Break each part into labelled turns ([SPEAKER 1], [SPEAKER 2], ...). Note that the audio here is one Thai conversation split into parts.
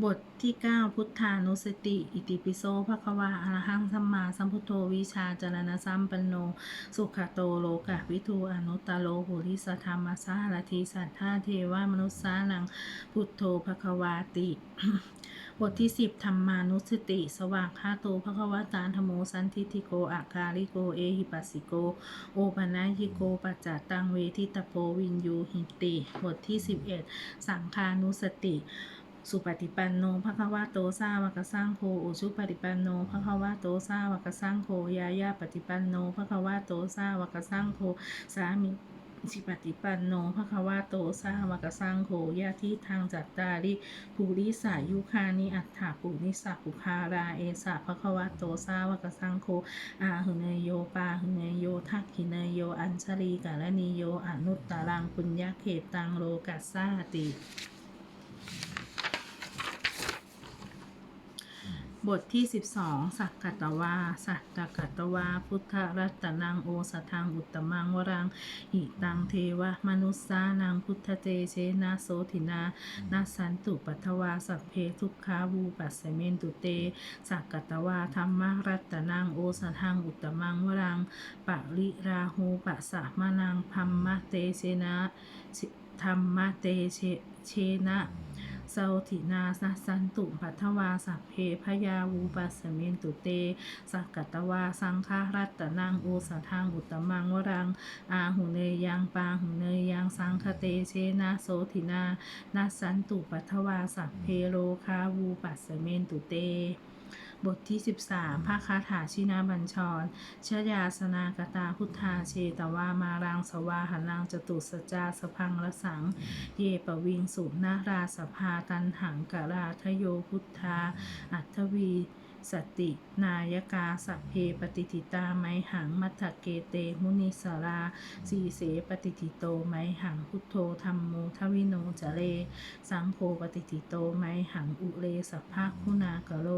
[SPEAKER 1] บทที่ 9 พุทธานุสติ อิติปิโสภควาอรหังสัมมาสัมพุทโธวิชาจารณสัมปันโน สุขโตโลกะวิทูอนุตตโลหุริสธรรมสารทีสัทธาเทวามนุษสานังพุทโธภควาติ บทที่ 10ธรรมานุสติ สว่างคาโตภควตาธโมสันทิติโกอาคาริโกเอหิปัสสิโก โอปนายิโกปัจจตังเวทิตโพวินยูหิติ บทที่ 11 สังคานุสติ สุปฏิปันโนภควะโตสาวกสร้างโฆอุชุปฏิปันโนภควะโตสาวกสร้างโฆยายาปฏิปันโนภควะโตสาวกสร้างโฆสามิสิปฏิปันโนภควะโตสาวกสร้างโฆยาที่ทางจัตตาริภูริสายุคานิอัฏฐาปุนิสัปุคาราเอสะภควะโตสาวกสร้างโฆอาหึเนยโยปาหึเนยโยทักขิเนยโยอัญชลีกาลนิโยอนุตตรังปุญญาเขตังโลกัสสาติ บทที่ 12 สักกตวา สัตตกตวา พุทธรัตนังโอสทังอุตตมังวรัง หิตังเทวะ มนุสสานังพุทธเตเชนะโสธินานาสันตุปัทวา สัพเพทุกขาวูปัสสเมนตุเต สักกตวาธรรมรัตนังโอสทังอุตตมังวรังปะริราหูปัสสะมานังพัมมะเตเชนะธรรมะเตเชเชนะ เสาถินาสสันตุปัทวาสัพเพพยาวูปัสเมนตุเตสักกตวาสังฆารัตตนังโอสทางอุตมังวรัง อาหุเนยยังปาหุเนยยังสังคเตเชนะโสถินานัสันตุปัทวาสัพเพโลคาวูปัสเมนตุเต บทที่ 13 ภาคาถาชินาบัญชร ชยาสนากตาพุทธาเชตวามารังสวาหนังจตุสจจาสพังละสัง เยปวิงสุนาราสภาตันหังกราทโยพุทธา อัทวี สติ นายกาสัพเพปฏิทิตาไมหังมัทเกเตมุนิสราสีเสปฏิทิโตไมหังพุทโธธรรมโมทวิโนจะเล สังโฆปฏิทิโตไมหังอุเลสัพพะคุณากโล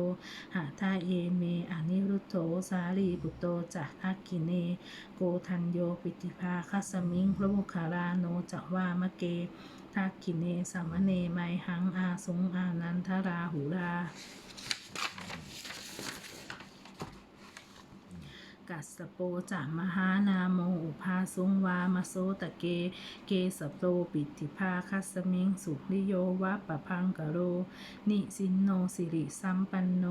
[SPEAKER 1] หาทาเยเมอนิรุโธสาลีบุตโตจักทักกิเน โกทันโยปิติภาคัสมิงพระบุคาราโนจะวามะเกทักขิเนสัมมเนไมหังอาสงอานันทราหูรา กัสโปจะมหานาโมอุภาสุงวามโซตะเก เกสโปปิติภาคัสมิงสุริโยวะปะพังกะโร นิสินโนสิริสัมปันโน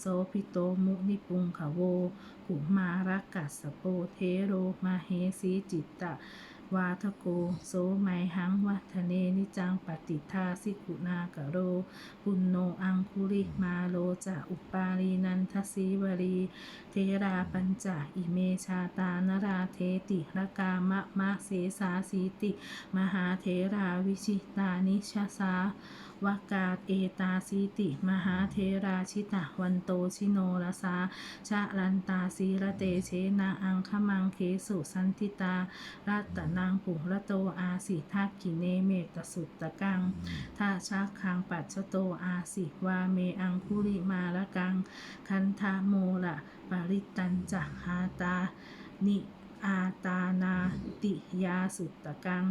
[SPEAKER 1] โสพิโตมุนิปุงขโวขุมารักกัสสโปเทโรมาเฮสีจิตตะ วาทโกโสไมหังวัฒเนนิจังปฏิทาสิกุนากะโร ปุณโนอังคุริมาโลจะอุปาลีนันทศีวรี เทราปัญจอิเมชาตานราเทติรกามะมะเสสาสีติ มหาเทราวิชิตานิชาสา วกาเอตาสีติ มหาเทราชิตะวันโตชิโนรสาชะลันตาสีระเตเชนาอังคมังเคสุสันติตารัตนังปุระโตอาสิทักกิเนเมตสุตตะกังท่าชักคังปัจจโตอาสิวาเมอังคุริมาละกัง คันธาโมละปริตันจะหาตานิ อาตานาติยาสุตตกัง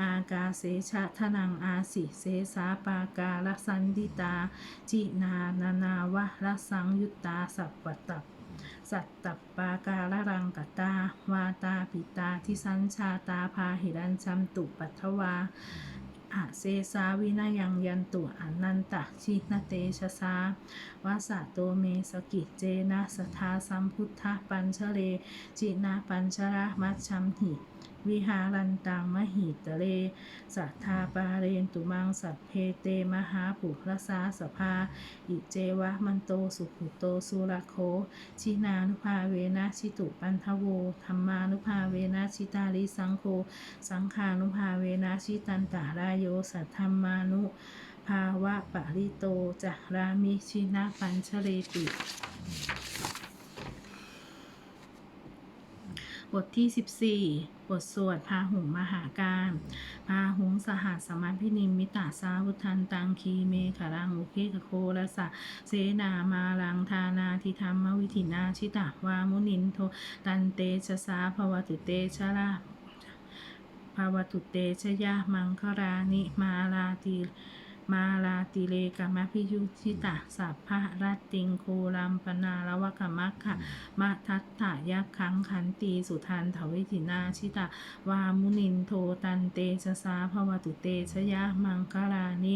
[SPEAKER 1] อากาเสชะทนังอาสิเสสาปาการสันดิตา จินานานาวะรสังยุตตาสัพปตับสัตตปปาการะรังกตา วาตาปิตาทิสัญชาตาพาหิรัญชัมตุปัทวา อาเซสาวินายังยันตุอนันตะชินเตชะสาวาสะโตเมสกิเจนะสทาสัมพุทธปัญชเลจินาปัญชระมัชชัมหิ วิหารันตังมหิตเล สัทธาปาเรนตุมังสัพเพเตมหาปุรสาสภา อิเจวะมันโตสุขุโตสุรโค ชินานุภาเวนะชิตุปันทโวธรรมานุภาเวนะชิตาลิสังโฆ สังขานุภาเวนะชิตันตารายโยสัทธรรมานุภาวะปะริโตจะรามิชินะปัญชเรติ บทที่ 14 บทสวดพาหุงมหาการพาหุงสหัสสมัพินิมมิตาสาวุทันตังคีเมขรังอุเคกโคละสะเสนามาลังทานาทิธรรมวิธินาชิตาวามุนินโทตันเตชะสาภวตุเตชะลาภาวตุเตชะยะมังครานิมาลาติ มาลาติเลกามะพิยุชิตะสัพพะรัตติงโคลัมปนาละวะกะมัคคะมะทัตถะยักขังขันตีสุทันถวิธินาชิตะ วามุนินโทตันเตชะสาภวตุเตชยะมังคลานิ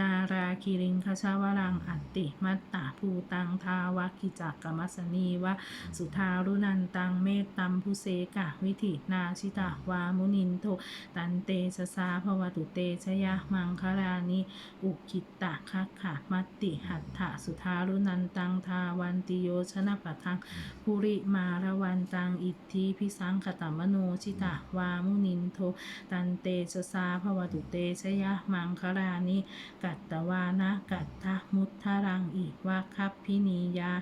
[SPEAKER 1] นาราคิริงคชาวรังอัตติมัตตาภูตังทาวกิจักกมัสนีวะสุทารุนันตังเมตตัมพุเสกะวิธินาชิตาวามุนินโทตันเตชะสาภวตุเตชยะมังคลานิอุคิตตะคัคขะมัตติหัตถะสุทารุนันตังทาวันติโยชนะปะทังภูริมาระวันตังอิทธิพิสังขตมโนชิตะวามุนินโทตันเตชะสาภวตุเตชยะมังคลานิกัตตวานะกัตถะมุทธรังอิวะคัพพินียา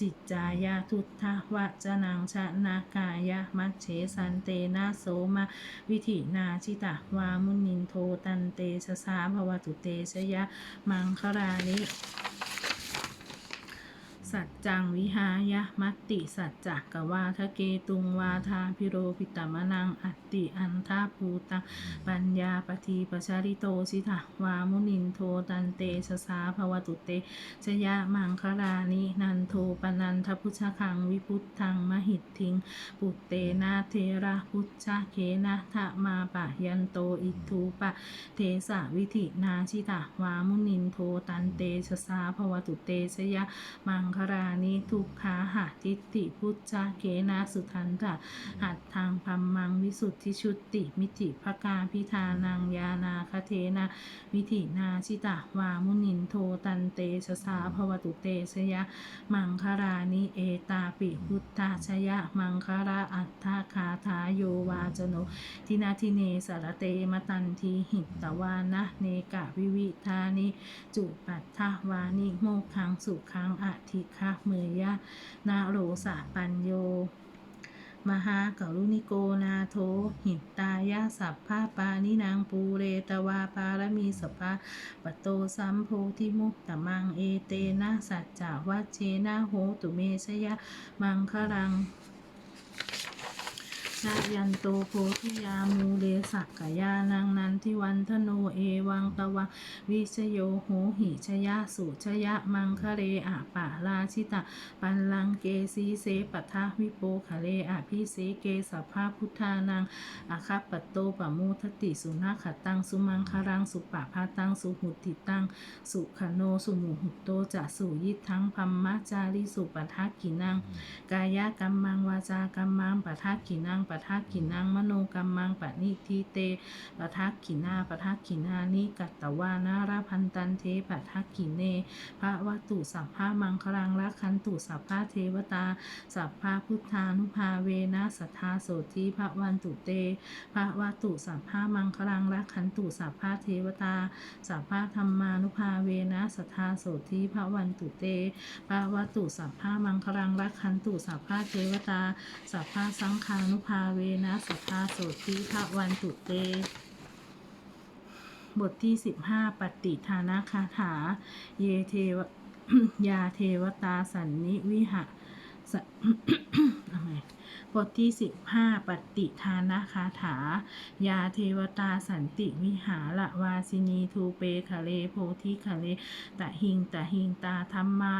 [SPEAKER 1] จิตจายาทุทธวะจนังชะนากายะมัชเฉสันเตนะโสมะวิถินาชิตะวามุนินโทตันเตชะสาภวตุเตชยะมังคลานิ สัจจังวิหายะมัตติสัจจะกวาทะเกตุงวาทาพิโรปิตมนังอัตติอันทาภูตังปัญญาปทีปชาริโตสิทะวามุนินโทตันเตชะสาภวตุเตชยะมังคลานินันโทปนันทพุชคังวิพุทธังมหิตทิง ปุตเตนาเทระพุชชะเคนะทะมาปะยันโตอิทูปะ เทสะวิธินาชิตะวามุนินโทตันเตชะสาภวตุเตชยะมังครานิทุกขาหะทิฏฐิพุทธะเกนะสุทันตะหัดทางพัมมังวิสุทธิชุติมิติภกาพิธานังยานาคเทนะวิธินาชิตะวามุนินโทตันเตชะสาภวตุเตชยะ มังคารานิเอตาปิพุทธาชยะ มังคาราอัตถาคาถาโยวาจโนทินาทิเนสารเตมตันทีหิตตวานะเนกะวิวิธานิจุปัตถวานิโมกขังสุขังอธิคะเมยะนาโรสะปัญโย มหากรุณิโกนาโทหิตายะสัพพาปานินางปูเรตวาปารมีสภาปโตสัมโพธิมุตตมังเอเตนะสัจจาวัชเชนะโหตุเมชยะมังคลัง ชายันโตโพธิยามูเลสักกยานังนันทิวันทโนเอวังตวังวิชโยโหหิชยะสุชยะมังคะเรอะปะราชิตะ ปันลังเกสีเสปัทะวิโปคะเลอะพิเสเกสัพพะพุทธานังอาคัปโตปะมูทติสุนาขตังสุมังคารังสุปะพาตังสุหุติตังสุขโนสุมุหุโตจะสุยิทังพัมมะจาริสุปทักกินังกายกรรมังวาจากรรมังปะทักกินังปะทักกินังมโนกรรมังปะนิทิเตปะทักกินาปะทักกินานิกัตตวานาราพันตันเทปะทักกิเนพระวัตุสัพพะมังคลังรักขันตุสัพพะเทวตา สัพพะพุทธานุภาเวนะสัทธาโสทีพระวันตุเตพระวัตุสัพพะมังคลังรักขันตุสัพพะเทวตา สัพพะธรรมานุภาเวนะสัทธาโสทีพระวันตุเตปาวัตุสัพพามังคลังรักขันตุสัพพาเทวตา สัพพาสังฆานุภาาเวนะสัพพาโสติภะวันตุเต บทที่ 15 ปฏิทานาคาถา เยเทวยาเทวตาสันนิวิหะสบทที่ 15 ปฏิทานาคาถา ยาเทวตาสันติวิหาระวาสินีทูเปคะเลโพธิคะเลตะหิงตะหิงตาธรรมา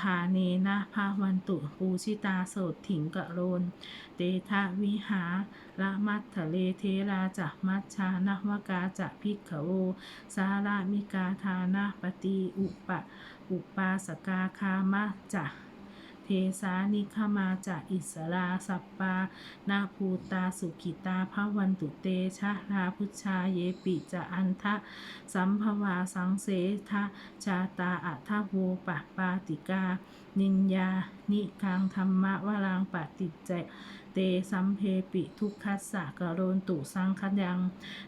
[SPEAKER 1] คาเนนะภาวันตุปูชิตาโสดถิงกะโรน เตทะวิหาละมัททะเลเทราจะมัชชานวกาจะพิกขโว สารามิกาทานะปฏิอุปะ อุปาสกาคามะจะ สานิขมาจะอิสราสัปปา นาภูตาสุขิตาภวันตุเตชะราพุชาเยปิจะอันทะ สัมภวาสังเสทะชาตาอัทโวปะปาติกา นินยา นิคังธรรมะวรังปฏิจเจเตสัมเพปิทุกขัสสะกะโรนตุสังคยัง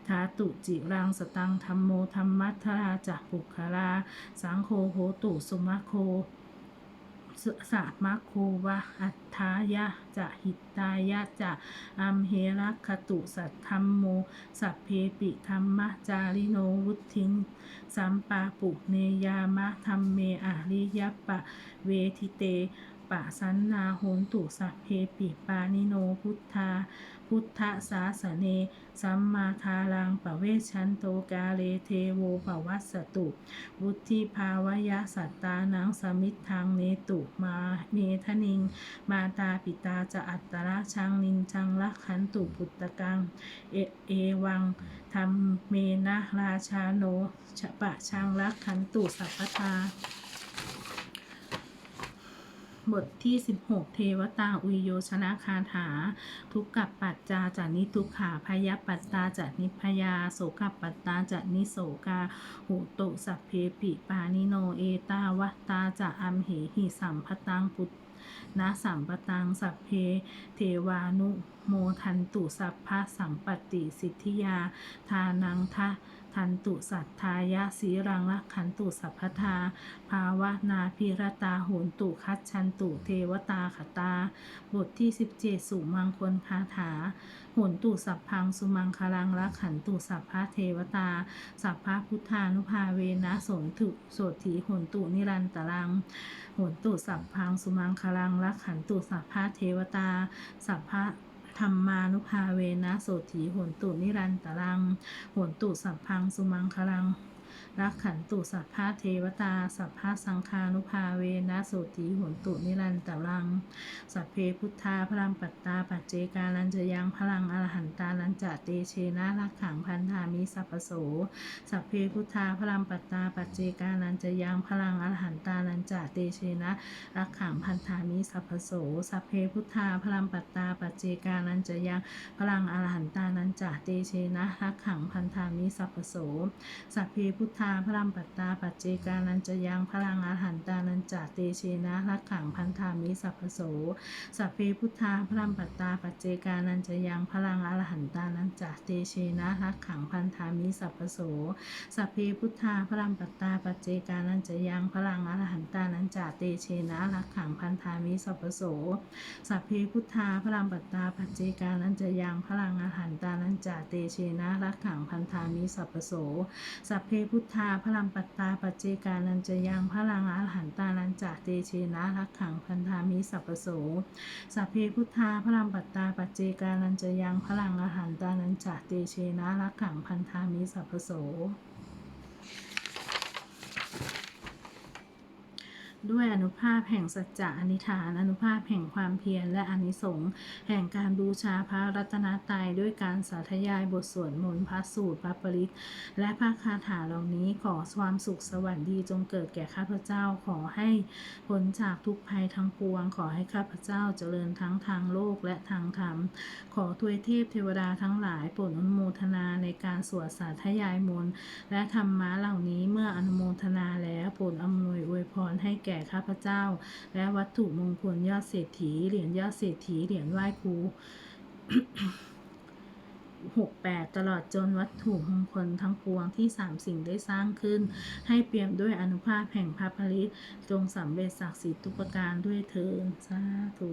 [SPEAKER 1] ทาตุจิรังสตังธรรมโมธรรมัทราจักปุคลา สังโฆโหตุสุมะโค สสะมะโควะอัฏฐายะจะหิตตายะจะอัมเหรัคขตุสัทธัมโม สัพเพปิธรรมะจาริโนวุทิง สัมปาปุเนยามะธรรมเมอาริยปะเวทิเต ปะสันนาโหนตุสัพเพปิปานิโนพุทธา พุทธสาสเน สัมมาทารังปะเวชันโตกาเลเทโวปวัสสตุวุธิภาวยะสัตตานังสมิทธังเนตุมาเมทนิง มาตาปิตาจะอัตตระชังนินชังละขันตุปุตตะกัง เอเอวังธรรมเมนะราชาโนชะปะชังละขันตุสัพพทา บทที่ 16 เทวตาอุยโยชนะคาถา ทุกกับปัจจาจะนิทุกขาพยปัตตาจะนิพยาโสกับปัตตาจะนิโสกาหุตุสัพเพปิปานิโนเอตาวัตตาจะอัมเหหิสัมพตังปุตนะสัมปตังสัพเพ เทวานุโมทันตุสัพพะสัมปติสิทธิยา ทานังทะ ทันตุสัทายะสีรังละขันตุสัพพทา ภาวนาพิรตาโหนตุคัจชันตุเทวตาขตา บทที่ 17 สุมังคลคาถาโหนตุสัพพังสุมังคลังละขันตุสัพพะเทวตา สัพพะพุทธานุภาเวนะสนตุโสถีโหนตุนิรันตรังโหนตุสัพพังสุมังคลังละขันตุสัพพะเทวตา สัพพะ ธรรมานุภาเวนะโสถีโหนตุนิรันตรังโหนตุสัพพังสุมังคลัง รักขันตุสัพพะเทวตา สัพพะสังฆานุภาเวนะโสติโหนตุนิรันตรัง สัพเพพุทธาพลังปัตตาปัจเจกาลันจยังพลังอรหันตาลันจะเตเชนะรักขังพันธามิสัพโส สัพเพพุทธาพลังปัตตาปัจเจกาลันจะยังพลังอรหันตาลันจะเตเชนะรักขังพันธามิสัพพโส สัพเพพุทธาพลังปัตตาปัจเจกาลันจะยังพลังอรหันตาลันจะเตเชนะรักขังพันธามิสัพพโส สัพเพพุทธาพลังปัตตาปัจเจกานันจะยังพลังอาหันตานันจเตเชนะรักขังพันธามิสัพพโสสัพเพพุทธาพลังปัตตาปัจเจกานันจะยังพลังอรหันตานันจเตเชนะรักขังพันธามิสัพพโสสัพเพพุทธาพลังปัตตาปัจเจกานันจะยังพลังอรหันตานันจเตเชนะรักขังพันธามิสัพพโสสัพเพพุทธาพลังปัตตาปัจเจกานันจะยังพลังอาหันตานันจเตเชนะรักขังพันธามิสัพพโสสัพเพพุทธาพลังปัตตาปัจเจกานันจะยังพลังอาหันตานันจะเตเชนะรักขังพันธามิสัพพโสสัพเพพุทธาพลังปัตตาปัจเจกานันจะยังพลังอาหันตานันจะเตเชนะรักขังพันธามิสัพพโส ด้วยอนุภาพแห่งสัจจะอนิฐาน อนุภาพแห่งความเพียรและอนิสงส์แห่งการบูชาพระรัตนตรัยด้วยการสาธยายบทสวดมนต์พระสูตรพระปริตและพระคาถาเหล่านี้ขอความสุขสวัสดีจงเกิดแก่ข้าพเจ้าขอให้พ้นจากทุกภัยทั้งปวง ขอให้ข้าพเจ้าเจริญทั้งทางโลกและทางธรรม ขอทวยเทพเทวดาทั้งหลายโปรดอนุโมทนาในการสวดสาธยายมนต์และธรรมะเหล่านี้เมื่ออนุโมทนาแล้วโปรดอำนวยอวยพรให้แก่ข้าพเจ้า และวัตถุมงคลยอดเศรษฐี เหรียญยอดเศรษฐี เหรียญไหว้ครูหกแปดตลอดจนวัตถุมงคลทั้งปวงที่สามสิ่งได้สร้างขึ้น ให้เปี่ยมด้วยอนุภาพแห่งพระผลิตจงสำเร็จศักดิ์สิทธิ์ทุกประการด้วยเทินสาธุ